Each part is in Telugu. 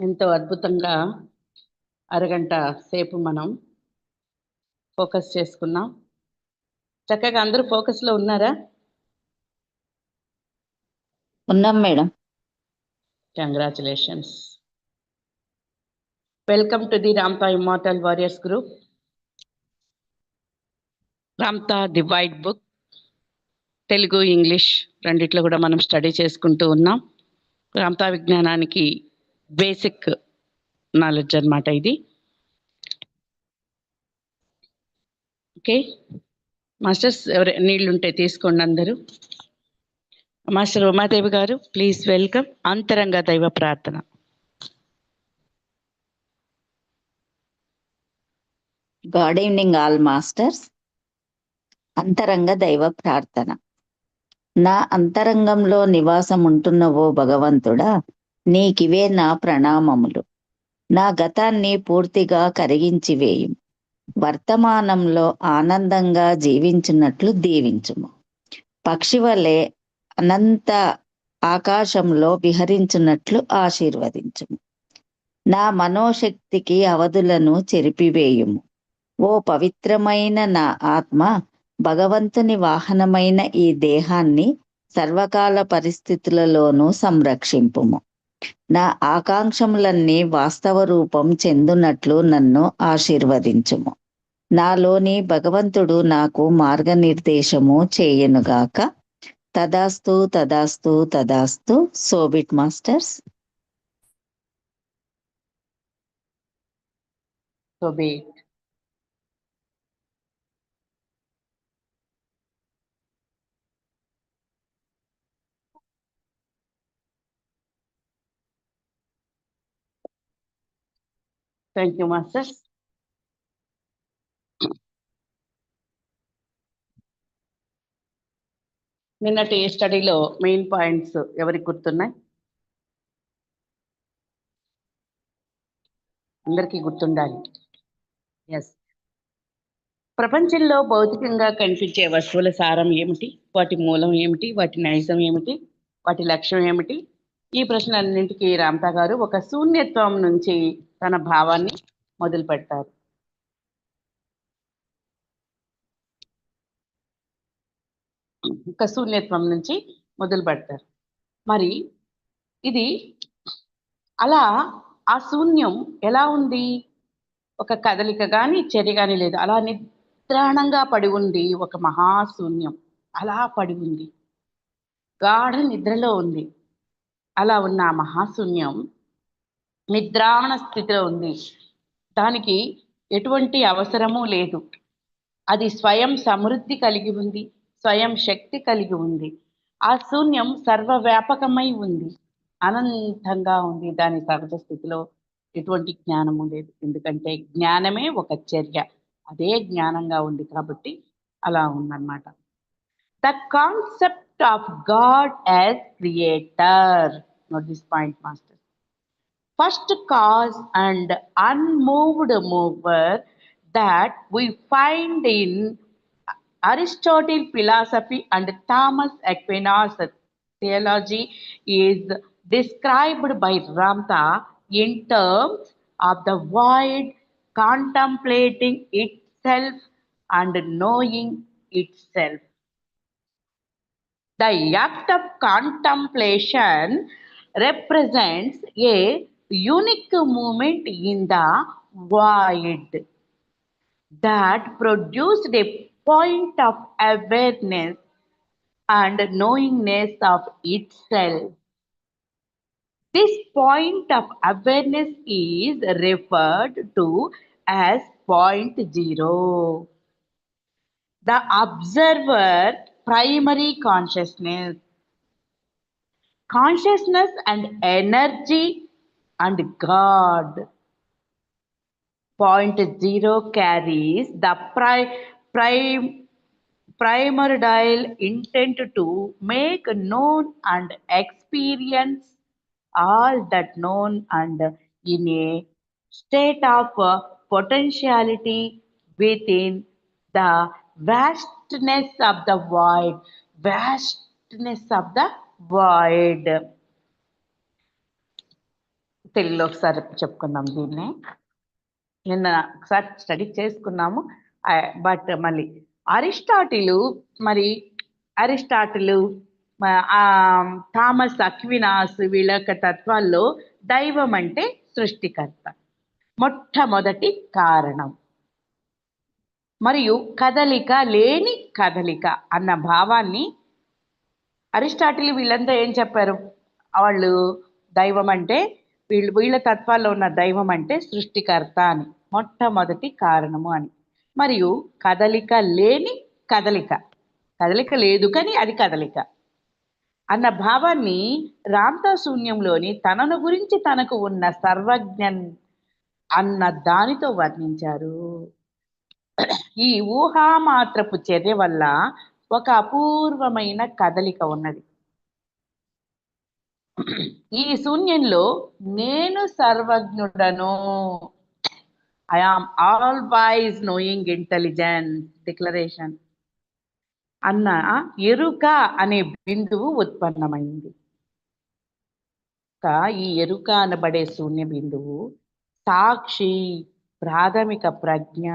ఎంతో అద్భుతంగా అరగంట సేపు మనం ఫోకస్ చేసుకున్నాం. చక్కగా అందరూ ఫోకస్లో ఉన్నారా? ఉన్నాం madam. Congratulations welcome to the Ramtha immortal warriors group Ramtha the white book Telugu English రెండిట్లో కూడా మనం స్టడీ చేసుకుంటూ ఉన్నాం. రామ్తా విజ్ఞానానికి బేసిక్ నాలెడ్జ్ అనమాట ఇది. ఓకే. మాస్టర్స్ ఎవరు నీళ్ళుంటే తీసుకోండి అందరూ. మాస్టర్ ఉమాదేవి గారు ప్లీజ్ వెల్కమ్. అంతరంగ దైవ ప్రార్థన. Good evening all masters. అంతరంగ దైవ ప్రార్థన. నా అంతరంగంలో నివాసం ఉంటున్న ఓ భగవంతుడా నీకివే నా ప్రణామములు. నా గతాన్ని పూర్తిగా కరిగించి వేయు వర్తమానంలో ఆనందంగా జీవించినట్లు దీవించుము. పక్షి వలె అనంత ఆకాశంలో విహరించినట్లు ఆశీర్వదించుము. నా మనోశక్తికి అవధులను చెరిపివేయుము. ఓ పవిత్రమైన నా ఆత్మ భగవంతుని వాహనమైన ఈ దేహాన్ని సర్వకాల పరిస్థితులలోనూ సంరక్షింపుము. నా ఆకాంక్షములన్నీ వాస్తవ రూపం చెందునట్లు నన్ను ఆశీర్వదించుము. నాలోని భగవంతుడు నాకు మార్గనిర్దేశము చేయనుగాక. తదాస్తు తదాస్తు తదాస్తు. So be it masters. So be it be thank you masters నిన్నటి స్టడీలో మెయిన్ పాయింట్స్ ఎవరికి గుర్తున్నాయి? అందరికీ గుర్తుండాలి. ఎస్ ప్రపంచంలో భౌతికంగా కనిపించే వస్తువుల సారం ఏమిటి? వాటి మూలం ఏమిటి? వాటి నైజం ఏమిటి? వాటి లక్ష్యం ఏమిటి? ఈ ప్రశ్నలన్నింటికీ రామ్తా గారు ఒక శూన్యత్వం నుంచి తన భావాన్ని మొదలు పెడతారు ఒక శూన్యత్వం నుంచి మొదలు పెడతారు మరి ఇది అలా ఆ శూన్యం ఎలా ఉంది? ఒక కదలిక కానీ చర్య కానీ లేదు. అలా నిద్రాణంగా పడి ఉంది ఒక మహాశూన్యం. అలా పడి ఉంది. గాఢ నిద్రలో ఉంది. అలా ఉన్న ఆ మహాశూన్యం నిద్రాణ స్థితిలో ఉంది. దానికి ఎటువంటి అవసరము లేదు. అది స్వయం సమృద్ధి కలిగి ఉంది స్వయం శక్తి కలిగి ఉంది. ఆ శూన్యం సర్వవ్యాపకమై ఉంది. అనంతంగా ఉంది. దాని సహజ స్థితిలో ఎటువంటి జ్ఞానము లేదు. ఎందుకంటే జ్ఞానమే ఒక చర్య. అదే జ్ఞానంగా ఉంది కాబట్టి అలా ఉందన్నమాట. The concept of God as creator note this point master first cause and unmoved mover that we find in Aristotle philosophy and Thomas Aquinas theology is described by Ramtha in terms of the void contemplating itself and knowing itself. The act of contemplation represents a unique movement in the void that produced a point of awareness and knowingness of itself. This point of awareness is referred to as point zero. The observer primary consciousness, consciousness and energy and God. Point zero carries the pri- prime primordial intent to make known and experience all that known and in a state of potentiality within the vastness of the void vastness of the void తెలుగులో ఒకసారి చెప్పుకుందాం దీన్ని. నిన్న ఒకసారి స్టడీ చేసుకున్నాము. బట్ మళ్ళీ అరిస్టాటిలు మరి అరిస్టాటిలు ఆ, థామస్ అక్వినాస్ వీళ్ళ యొక్క తత్వాల్లో దైవం అంటే సృష్టికర్త. మొట్టమొదటి కారణం. మరియు కదలిక లేని కదలిక అన్న భావాన్ని అరిస్టాటిల్ వీళ్ళంతా ఏం చెప్పారు? వాళ్ళు దైవం అంటే వీళ్ళు వీళ్ళ తత్వాల్లో ఉన్న దైవం అంటే సృష్టికర్త అని మొట్టమొదటి కారణము అని. మరియు కదలిక లేని కదలిక. కదలిక లేదు కానీ అది కదలిక. అన్న భావాన్ని రామ్తా శూన్యంలోని తనను గురించి తనకు ఉన్న సర్వజ్ఞన్ అన్న దానితో వర్ణించారు. ఈ ఊహామాత్రపు చర్య వల్ల ఒక అపూర్వమైన కదలిక ఉన్నది. ఈ శూన్యంలో నేను సర్వజ్ఞుడను. I am all wise knowing intelligence declaration అన్న ఎరుక అనే బిందువు ఉత్పన్నమైంది. ఈ ఎరుక అనబడే శూన్య బిందువు సాక్షి ప్రాథమిక ప్రజ్ఞ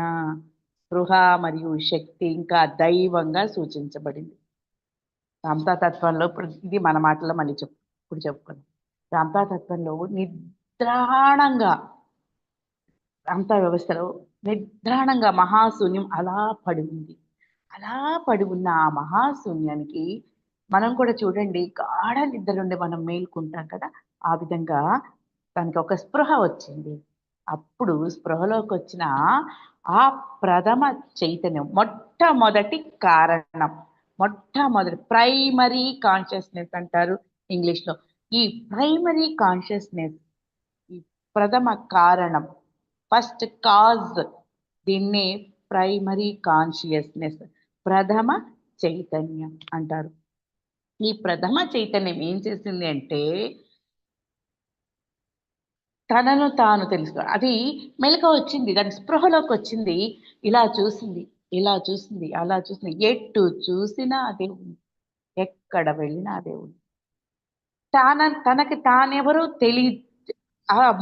స్పృహ మరియు శక్తి ఇంకా దైవంగా సూచించబడింది. రామతాతత్వంలో ఇది మన మాటలో మళ్ళీ చెప్పు ఇప్పుడు చెప్పుకున్నాం. రామతాతత్వంలో నిద్రాణంగా రామతా వ్యవస్థలో నిద్రాణంగా మహాశూన్యం అలా పడి ఉంది. అలా పడి ఉన్న ఆ మహాశూన్యానికి మనం కూడా చూడండి గాఢ నిద్ర నుండి మనం మేల్కుంటాం కదా ఆ విధంగా దానికి ఒక స్పృహ వచ్చింది. అప్పుడు స్పృహలోకి వచ్చిన ఆ ప్రథమ చైతన్యం మొట్టమొదటి కారణం మొట్టమొదటి ప్రైమరీ కాన్షియస్నెస్ అంటారు. ఇంగ్లీష్లో ఈ ప్రైమరీ కాన్షియస్నెస్ ఈ ప్రథమ కారణం ఫస్ట్ కాజ్ దీన్నే ప్రైమరీ కాన్షియస్నెస్ ప్రథమ చైతన్యం అంటారు. ఈ ప్రథమ చైతన్యం ఏం చేసింది అంటే తనను తాను తెలుసుకో అది మెలక వచ్చింది దాని స్పృహలోకి వచ్చింది. ఇలా చూసింది ఇలా చూసింది అలా చూసింది. ఎటు చూసినా అదే ఉంది ఎక్కడ వెళ్ళినా అదే ఉంది తాన తనకి తానెవరో తెలి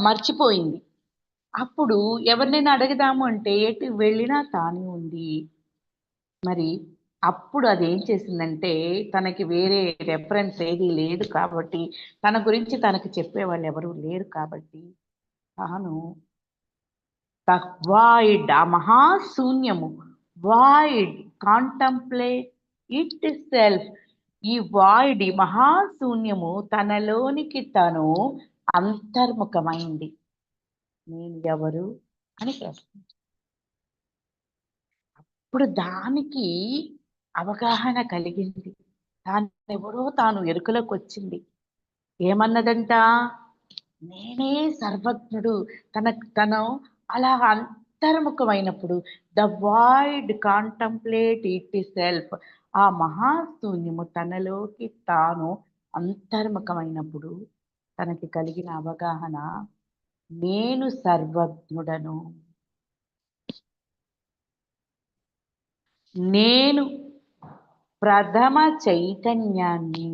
మర్చిపోయింది. అప్పుడు ఎవరినైనా అడుగుదాము అంటే ఎటు వెళ్ళినా తానే ఉంది. మరి అప్పుడు అది ఏం చేసిందంటే తనకి వేరే రెఫరెన్స్ ఏది లేదు కాబట్టి తన గురించి తనకి చెప్పేవాళ్ళు ఎవరు లేరు కాబట్టి తాను వాయిడ్ ఆ మహాశూన్యము వాయిడ్ కాంటంప్లేట్ ఇట్ సెల్ఫ్ ఈ వాయుడి మహాశూన్యము తనలోనికి తను అంతర్ముఖమైంది. నేను ఎవరు అని ప్రశ్నించాడు అప్పుడు దానికి అవగాహన కలిగింది. తాను ఎవరో తాను ఎరుకలోకి వచ్చింది ఏమన్నదంట? నేనే సర్వజ్ఞుడు. తన తను అలా అంతర్ముఖమైనప్పుడు the void contemplate it self. ఆ మహాశూన్యము తనలోకి తాను అంతర్ముఖమైనప్పుడు తనకి కలిగిన అవగాహన నేను సర్వజ్ఞుడను. నేను ప్రథమ చైతన్యాన్ని.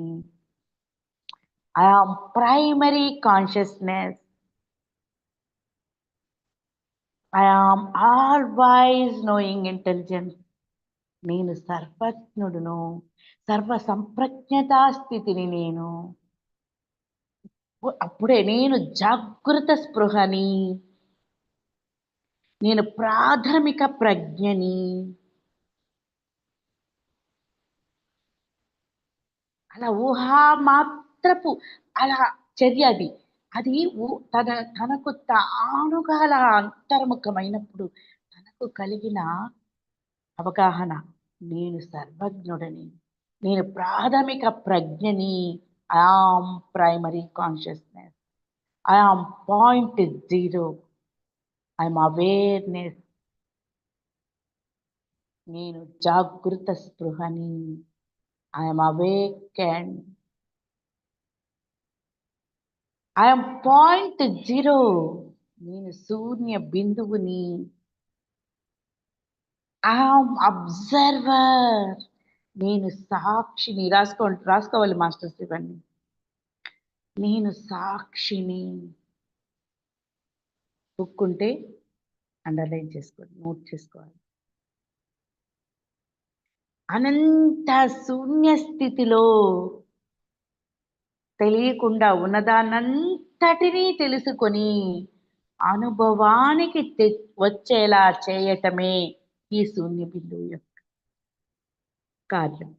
I am primary consciousness I am all wise knowing intelligence నేను సర్వజ్ఞుడును సర్వ సంప్రజ్ఞతా స్థితిని నేను. అప్పుడే నేను జాగృత స్పృహని నేను ప్రాథమిక ప్రజ్ఞని. అలా ఊహా మాత్రపు అలా చర్య అది. అది ఊ- తన తనకు తానుగా అలా అంతర్ముఖమైనప్పుడు తనకు కలిగిన అవగాహన నేను సర్వజ్ఞుడని. నేను ప్రాథమిక ప్రజ్ఞని. I am primary consciousness I am point zero I'm awareness నేను జాగృత స్పృహని. I'm awake and I'm point zero నేను శూన్య బిందువుని. I'm observer. నేను సాక్షిని రాసుకో రాసుకోవాలి మాస్టర్స్ ఇవన్నీ. నేను సాక్షిని. బుక్ ఉంటే అండర్లైన్ చేసుకోండి నోట్ చేసుకోవాలి. అనంత శూన్య స్థితిలో తెలియకుండా ఉన్నదానంతటినీ తెలుసుకొని అనుభవానికి తె వచ్చేలా చేయటమే ఈ శూన్య బిందువు యొక్క కార్యం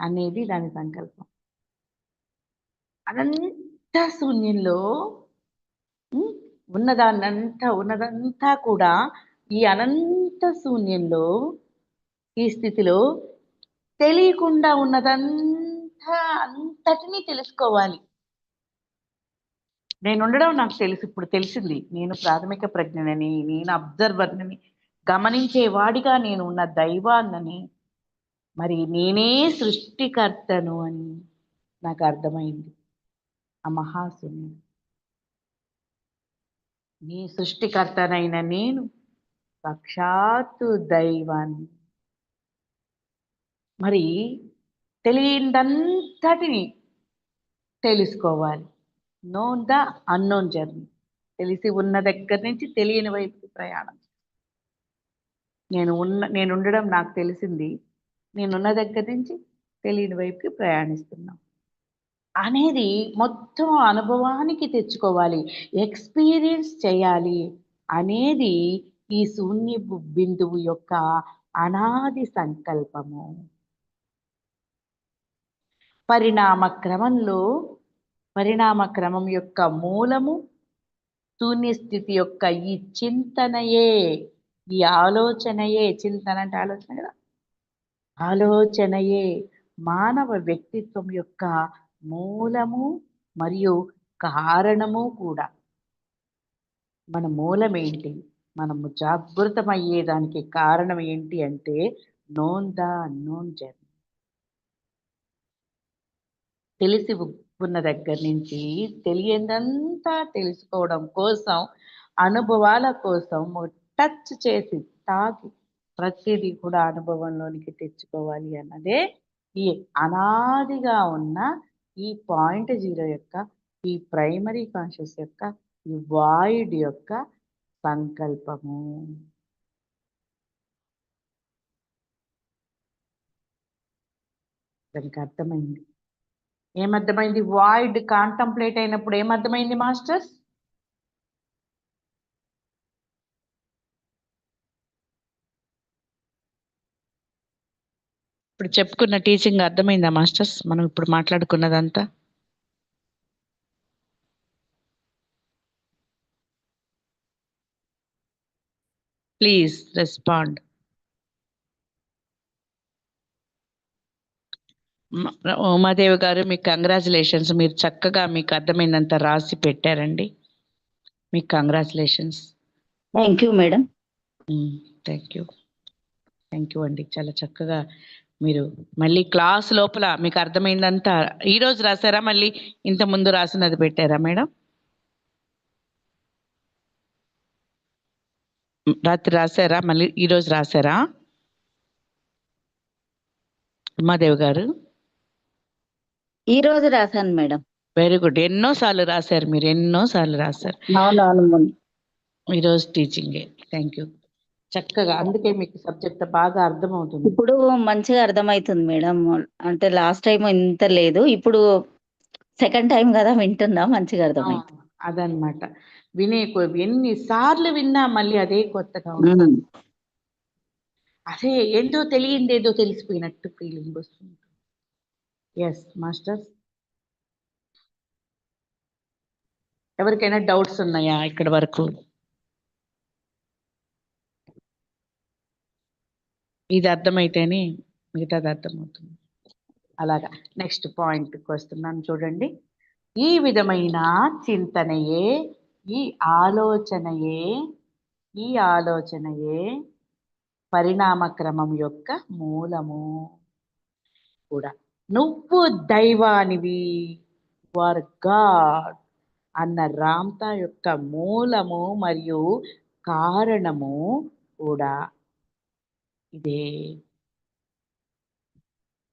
అనేది దాని సంకల్పం. అనంత శూన్యంలో ఉన్నదాన్నంతా ఉన్నదంతా కూడా ఈ అనంత శూన్యంలో ఈ స్థితిలో తెలియకుండా ఉన్నదంతా అంతటినీ తెలుసుకోవాలి. నేను ఉండడం నాకు తెలుసు ఇప్పుడు తెలిసింది. నేను ప్రాథమిక ప్రజ్ఞనని నేను అబ్జర్వర్ని గమనించే వాడిగా నేను ఉన్న దైవాన్నని. మరి నేనే సృష్టికర్తను అని నాకు అర్థమైంది. ఆ మహాశుని. నీ సృష్టికర్తనైన నేను సాక్షాత్తు దైవాన్ని. మరి తెలియందంతటిని తెలుసుకోవాలి. Known the unknown journey. తెలిసి ఉన్న దగ్గర నుంచి తెలియని వైపు ప్రయాణం నేను ఉన్న నేను ఉండడం నాకు తెలిసింది. నేనున్న దగ్గర నుంచి తెలియని వైపుకి ప్రయాణిస్తున్నాం. అనేది మొత్తం అనుభవానికి తెచ్చుకోవాలి. ఎక్స్పీరియన్స్ చేయాలి అనేది ఈ శూన్య బు- బిందువు యొక్క అనాది సంకల్పము. పరిణామ క్రమంలో పరిణామ క్రమం యొక్క మూలము శూన్య స్థితి యొక్క ఈ చింతనయే. ఈ ఆలోచనయే చింతన అంటే ఆలోచన కదా? ఆలోచనయే మానవ వ్యక్తిత్వం యొక్క మూలము మరియు కారణము కూడా. మన మూలం ఏంటి? మనము జాగృతమయ్యేదానికి కారణం ఏంటి అంటే నోన్ ద అన్నోన్ జర్నీ తెలిసి ఉన్న దగ్గర నుంచి తెలియదంతా తెలుసుకోవడం కోసం అనుభవాల కోసం టచ్ చేసి తాకి ప్రతిదీ కూడా అనుభవంలోనికి తెచ్చుకోవాలి అన్నదే ఈ అనాదిగా ఉన్న ఈ పాయింట్ జీరో యొక్క ఈ ప్రైమరీ కాన్షియస్ యొక్క ఈ వాయిడ్ యొక్క సంకల్పము. దానికి అర్థమైంది. ఏమర్థమైంది? వాయిడ్ కాంటంప్లేట్ అయినప్పుడు ఏమర్థమైంది మాస్టర్స్? ఇప్పుడు చెప్పుకున్న టీచింగ్ అర్థమైందా మాస్టర్స్? మనం ఇప్పుడు మాట్లాడుకున్నదంతా? ప్లీజ్ రెస్పాండ్ ఉమాదేవి గారు మీకు కంగ్రాచులేషన్స్ మీరు చక్కగా మీకు అర్థమైనంత రాసి పెట్టారండి. మీకు congratulations thank you madam thank you thank you అండి. చాలా చక్కగా మీరు మళ్ళీ క్లాస్ లోపల మీకు అర్థమైందంతా ఈ రోజు రాసారా మళ్ళీ ఇంత ముందు రాసినది పెట్టారా మేడం? రాత్రి రాసారా మళ్ళీ ఈ రోజు రాసారా ఉమాదేవి గారు? ఈ రోజు రాశాను మేడం. వెరీ గుడ్ ఎన్నో సార్లు రాశారు మీరు. ఎన్నో సార్లు రాశారు. ఈరోజు టీచింగే థ్యాంక్ యూ చక్కగా అందుకే మీకు సబ్జెక్ట్ బాగా అర్థమవుతుంది. ఇప్పుడు మంచిగా అర్థమవుతుంది మేడం. అంటే లాస్ట్ టైం ఇంత లేదు. ఇప్పుడు సెకండ్ టైం కదా వింటున్నా మంచిగా అర్థమైంది. ఆ, అదనమాట వినే కొ- ఎన్ని సార్లు విన్నా మళ్ళీ అదే కొత్తగా ఉంటుంది. అదే ఏంటో తెలియంది ఏదో తెలిసిపోయినట్టు ఫీలింగ్ వస్తుంది. ఎస్ మాస్టర్స్ ఎవరికైనా డౌట్స్ ఉన్నాయా ఇక్కడ వరకు? ఇది అర్థమైతేనే మిగతాది అర్థమవుతుంది. అలాగా నెక్స్ట్ పాయింట్కి వస్తున్నాను చూడండి. ఈ విధమైన చింతనయే ఈ ఆలోచనయే ఈ ఆలోచనయే పరిణామ క్రమం యొక్క మూలము కూడా. నువ్వు దైవానివి వర్ గాడ్ అన్న రామ్తా యొక్క మూలము మరియు కారణము కూడా ఇదే.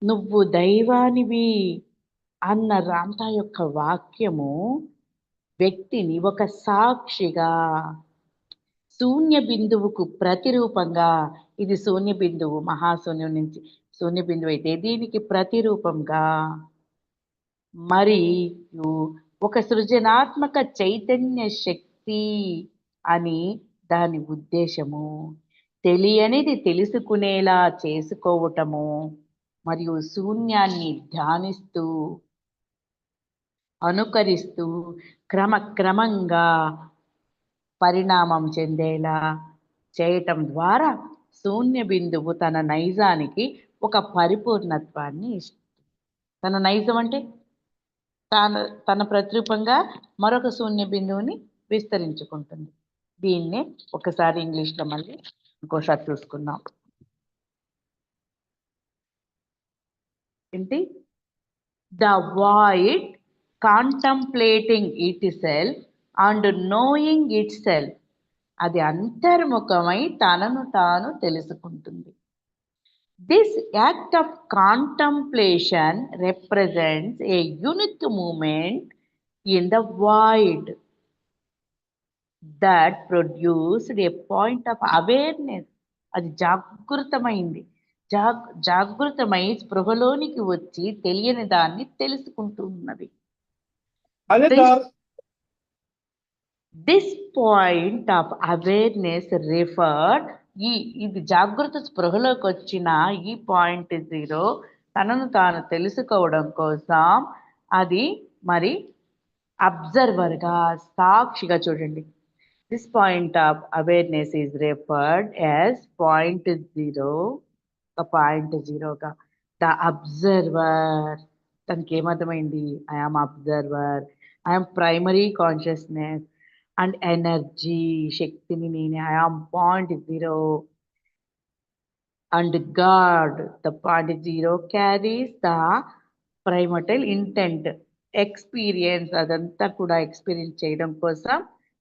నువ్వు దైవానివి అన్న రామ్తా యొక్క వాక్యము వ్యక్తిని ఒక సాక్షిగా శూన్య బిందువుకు ప్రతిరూపంగా ఇది శూన్య బిందువు మహాశూన్యం నుంచి శూన్య బిందువు అయితే దీనికి ప్రతిరూపంగా మరియు ఒక సృజనాత్మక చైతన్య శక్తి అని దాని ఉద్దేశము. తెలియనిది తెలుసుకునేలా చేసుకోవటము మరియు శూన్యాన్ని ధ్యానిస్తూ అనుకరిస్తూ క్రమక్రమంగా పరిణామం చెందేలా చేయటం ద్వారా శూన్య బిందువు తన నైజానికి ఒక పరిపూర్ణత్వాన్ని ఇస్తుంది. తన నైజం అంటే తన తన ప్రతిరూపంగా మరొక శూన్య బిందువుని విస్తరించుకుంటుంది. దీన్నే ఒకసారి ఇంగ్లీష్లో మళ్ళీ ఇంకోసారి చూసుకుందాం. ఏంటి? The void contemplating itself and knowing itself అది అంతర్ముఖమై తనను తాను తెలుసుకుంటుంది. This act of contemplation represents a unique moment in the void that produced a point of awareness అది జాగృతమైంది. జాగ్ జాగృతమై స్పృహలోనికి వచ్చి తెలియని దాన్ని తెలుసుకుంటున్నది. This point of awareness referred ఈ ఇది జాగృత స్పృహలోకి వచ్చిన ఈ పాయింట్ జీరో తనను తాను తెలుసుకోవడం కోసం అది మరి అబ్జర్వర్గా సాక్షిగా చూడండి. This point awareness is referred as point point zero point point జీరోగా the observer. తనకి ఏమర్థమైంది? I am observer I'm primary consciousness and energy శక్తిని నేనే. I am point zero and God the point zero carries the primordial intent experience అదంతా కూడా ఎక్స్పీరియన్స్ చేయడం కోసం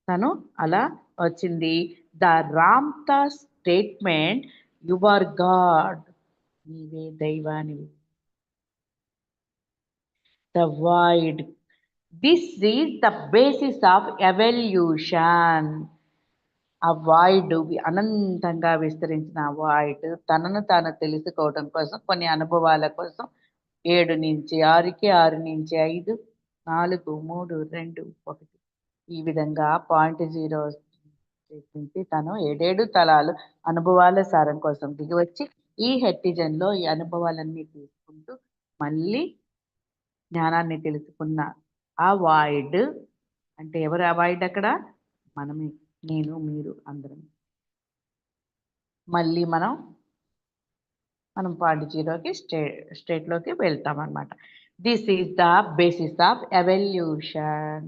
తను అలా వచ్చింది. The Ramtha statement you are God నీవే దైవానివి. The void. This is the basis of evolution. ఆ వాయిడ్ అనంతంగా విస్తరించిన ఆ వాయిడ్ తనను తాను తెలుసుకోవడం కోసం కొన్ని అనుభవాల కోసం ఏడు నుంచి ఆరుకి ఆరు నుంచి ఐదు నాలుగు మూడు రెండు ఒకటి. ఈ విధంగా పాయింట్ జీరో నుంచి తను ఏడేడు తలాలు అనుభవాల సారం కోసం దిగి వచ్చి ఈ హెట్టిజన్లో ఈ అనుభవాలన్నీ తీసుకుంటూ మళ్ళీ జ్ఞానాన్ని తెలుసుకున్న ఆ వాయిడ్ అంటే ఎవరు ఆ వాయిడ్ అక్కడ? మనమే నేను మీరు అందరం. మళ్ళీ మనం మనం పాండిచేరిలోకి స్టే స్టేట్లోకి వెళ్తాం అనమాట this is the basis of evolution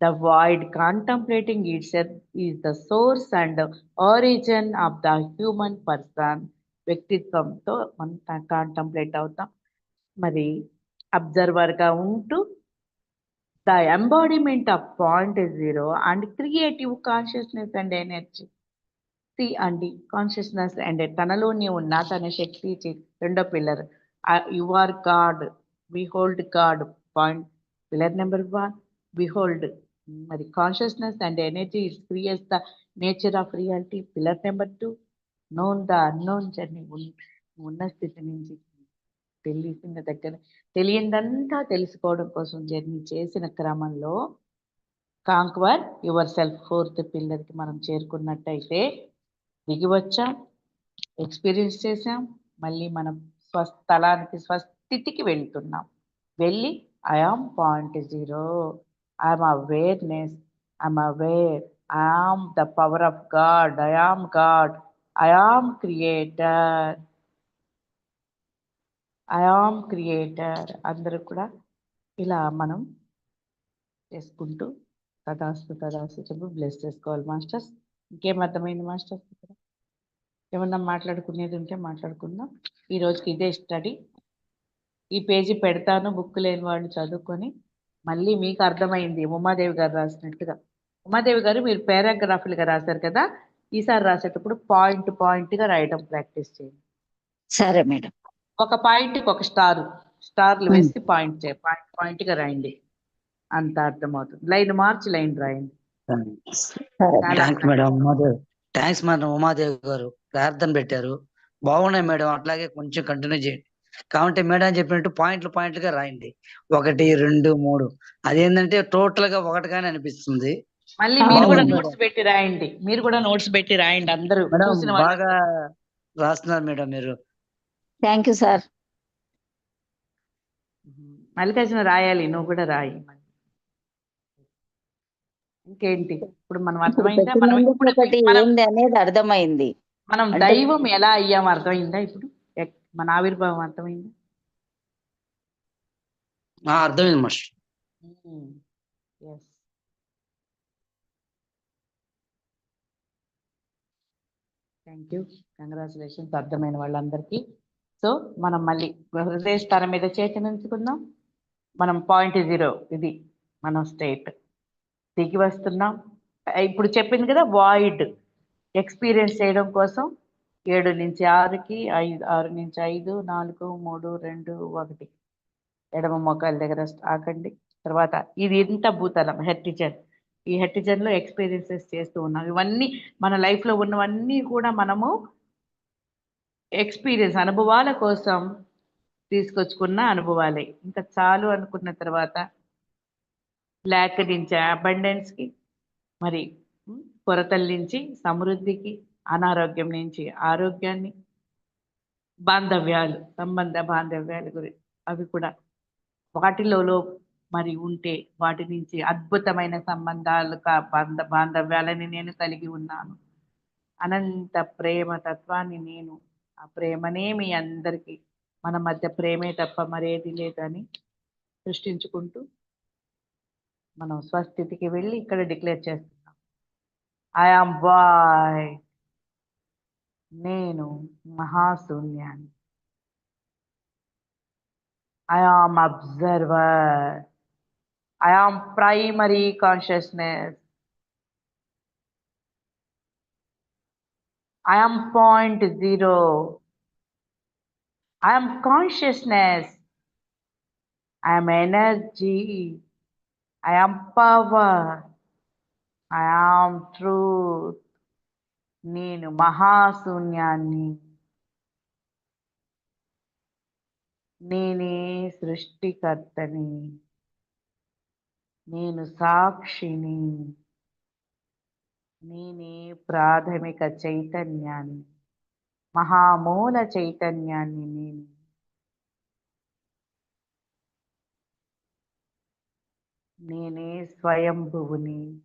the void contemplating its is the source and origin of the human person వ్యక్తిత్వంతో మనం కాంటంప్లేట్ అవుతాం. మరి అబ్జర్వర్గా ఉంటూ the embodiment of point zero and creative consciousness and energy C అండి కాన్షియస్నెస్ అండ్ తనలోనే ఉన్న తన శక్తి రెండో pillar you are God hold God point pillar number one behold మరి consciousness and energy creates the nature of reality pillar number two known the unknown journey ఉన్న స్థితి నుంచి తెలిసిన దగ్గర తెలియందంతా తెలుసుకోవడం కోసం జర్నీ చేసిన క్రమంలో కాంక్వర్ యువర్ సెల్ఫ్ ఫోర్త్ పిల్లర్కి మనం చేరుకున్నట్టయితే దిగి వచ్చాం ఎక్స్పీరియన్స్ చేసాం మళ్ళీ మనం స్వస్థలానికి స్వస్థితికి వెళ్తున్నాం. వెళ్ళి I am point zero I'm awareness I'm aware I am the power of God I am God I am creator I am creator అందరూ కూడా ఇలా మనం చేసుకుంటూ తదాస్తు తదాస్తు చెప్పి. బ్లెస్ చేసుకోవాలి మాస్టర్స్. ఇంకేం అర్థమైంది మాస్టర్స్? ఇక్కడ ఏమన్నా మాట్లాడుకునేది ఉంటే మాట్లాడుకుందాం. ఈ రోజుకి ఇదే స్టడీ. ఈ పేజీ పెడతాను బుక్ లేని వాళ్ళు చదువుకొని మళ్ళీ మీకు అర్థమైంది. ఉమాదేవి గారు రాసినట్టుగా. ఉమాదేవి గారు మీరు పారాగ్రాఫ్లుగా రాశారు కదా ఈసారి రాసేటప్పుడు పాయింట్ పాయింట్గా రాయడం ప్రాక్టీస్ చేయండి. సరే మేడం. ఒక పాయింట్కి ఒక స్టార్. స్టార్లు. వేసి పాయింట్ చే పాయింట్ పాయింట్గా రాయండి. అంత అర్థమవుతుంది. లైన్ మార్చి లైన్ రాయండి. Thanks madam. ఉమాదేవ్ గారు. ప్రార్థన పెట్టారు. బాగున్నాయి మేడం. అట్లాగే కొంచెం కంటిన్యూ చేయండి. కాబట్టి మేడం చెప్పినట్టు పాయింట్లు పాయింట్లుగా రాయండి. ఒకటి రెండు మూడు. అదేంటంటే టోటల్గా ఒకటిగానే అనిపిస్తుంది. మళ్ళీ మీరు కూడా నోట్స్ పెట్టి రాయండి. మీరు కూడా నోట్స్ పెట్టి రాయండి అందరూ. బాగా రాస్తున్నారు మేడం మీరు. Thank you sir. మల్లికార్జున రాయాలి నువ్వు కూడా రాయి. ఇంకేంటి? ఇప్పుడు మనం అర్థమైందా? మనం అనేది అర్థమైంది. మనం దైవం ఎలా అయ్యాం అర్థమైందా ఇప్పుడు? మన ఆవిర్భావం అర్థమైందా? అర్థమైంది master. Yes thank you congratulations అర్థమైన వాళ్ళందరికీ. సో మనం మళ్ళీ హృదయ స్థానం మీద చేతిని ఉంచుకుందాం మనం పాయింట్ జీరో ఇది మనం స్టేట్. దిగి వస్తున్నాం. ఇప్పుడు చెప్పింది కదా వాయిడ్. ఎక్స్పీరియన్స్ చేయడం కోసం ఏడు నుంచి ఆరుకి ఐదు ఆరు నుంచి ఐదు నాలుగు మూడు రెండు ఒకటి. ఎడమ మోకాల దగ్గర ఆకండి తర్వాత ఇది ఇంత భూతలం హెర్టిజన్ ఈ హెర్టిజన్లో ఎక్స్పీరియన్సెస్ చేస్తూ ఉన్నాం. ఇవన్నీ మన లైఫ్లో ఉన్నవన్నీ కూడా మనము ఎక్స్పీరియన్స్ అనుభవాల కోసం తీసుకొచ్చుకున్న అనుభవాలే. ఇంకా చాలు అనుకున్న తర్వాత ల్యాక్ నుంచి అబండెన్స్కి మరి కొరతల నుంచి సమృద్ధికి అనారోగ్యం నుంచి ఆరోగ్యాన్ని బాంధవ్యాలు సంబంధ బాంధవ్యాల గురించి అవి కూడా వాటిలో మరి ఉంటే వాటి నుంచి అద్భుతమైన సంబంధాలు కా- బాంధ బాంధవ్యాలని నేను కలిగి ఉన్నాను. అనంత ప్రేమ తత్వాన్ని నేను ఆ ప్రేమనే మీ అందరికీ మన మధ్య ప్రేమే తప్ప మరేది లేదని సృష్టించుకుంటూ మనం స్వస్థితికి వెళ్ళి ఇక్కడ డిక్లేర్ చేస్తున్నాం. I am boy నేను మహాశూన్యాన్ని I am observer. I am primary consciousness. I am point zero. I am consciousness. I am energy. I am power. I am truth. నేను మహాశూన్యాన్ని. నేనే సృష్టికర్తని. నేను సాక్షిని. నేనే ప్రాథమిక చైతన్యాన్ని. మహామూల చైతన్యాన్ని నేను. నేనే స్వయంభువుని.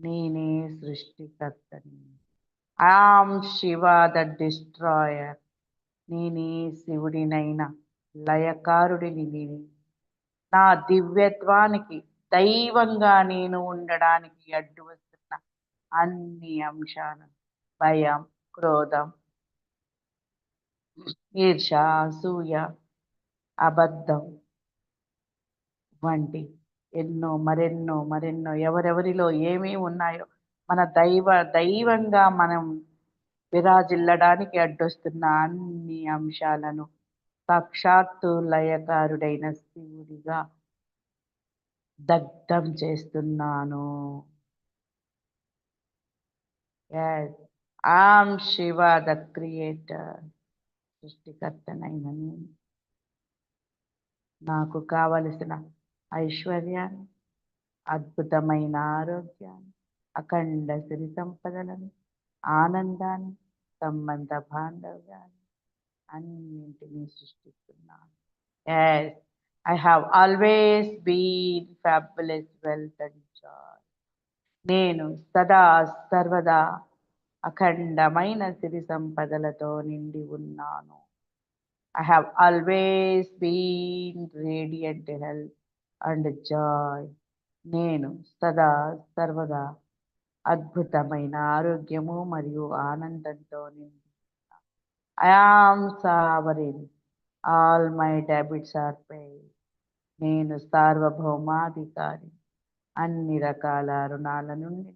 నేనే సృష్టికర్తని. Am Shiva the destroyer. నేనే శివుడినైన లయకారుడిని నేను. నా దివ్యత్వానికి దైవంగా నేను ఉండడానికి అడ్డు వస్తున్న అన్ని అంశాలను భయం క్రోధం ఈర్ష అసూయ అబద్ధం వంటి ఎన్నో మరెన్నో మరెన్నో ఎవరెవరిలో ఏమేమి ఉన్నాయో మన దైవ దైవంగా మనం విరాజిల్లడానికి అడ్డొస్తున్న అన్ని అంశాలను సాక్షాత్తు లయకారుడైన శివుడిగా దగ్ధం చేస్తున్నాను. ఆమ్ శివ ద క్రియేటర్ సృష్టికర్తనైన నాకు కావలసిన ఐశ్వర్యాన్ని అద్భుతమైన ఆరోగ్యాన్ని అఖండ సిరి సంపదలను ఆనందాన్ని సంబంధ బాంధవ్యాన్ని అన్నింటినీ సృష్టిస్తున్నాను. Yes I have always been fabulous wealth and joy నేను సదా సర్వదా అఖండమైన సిరి సంపదలతో నిండి ఉన్నాను. I have always been radiant health and joy. నేను సదా సర్వదా అద్భుతమైన ఆరోగ్యము మరియు ఆనందంతో నిండి I am sovereign all my debits are pay నేను సార్వభౌమాధికారి. అన్ని రకాల రుణాల నుండి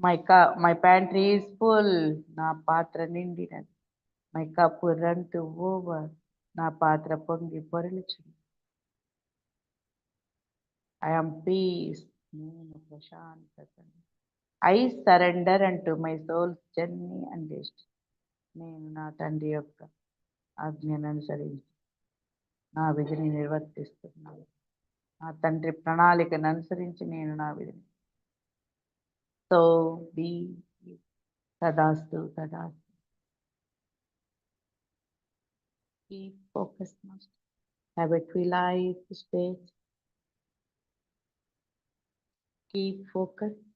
మై క మై ప్యాంట్రీ ఈజ్ ఫుల్ నా పాత్ర నిండినది. My cup run to over నా పాత్ర పొంగి పొరలుచుంది ఐ ఆమ్ పీస్ నేను ప్రశాంతత ఐ సరెండర్ అంటూ మై సోల్స్ జర్నీ అండ్ డెస్ట్ నేను నా తండ్రి యొక్క ఆజ్ఞను అనుసరించి. నా విధిని నిర్వర్తిస్తున్నాను. నా తండ్రి ప్రణాళికను అనుసరించి నేను నా విధిని. సో బి తదాస్తు తదాస్తు we focused. most? Habitary life state. Keep focused.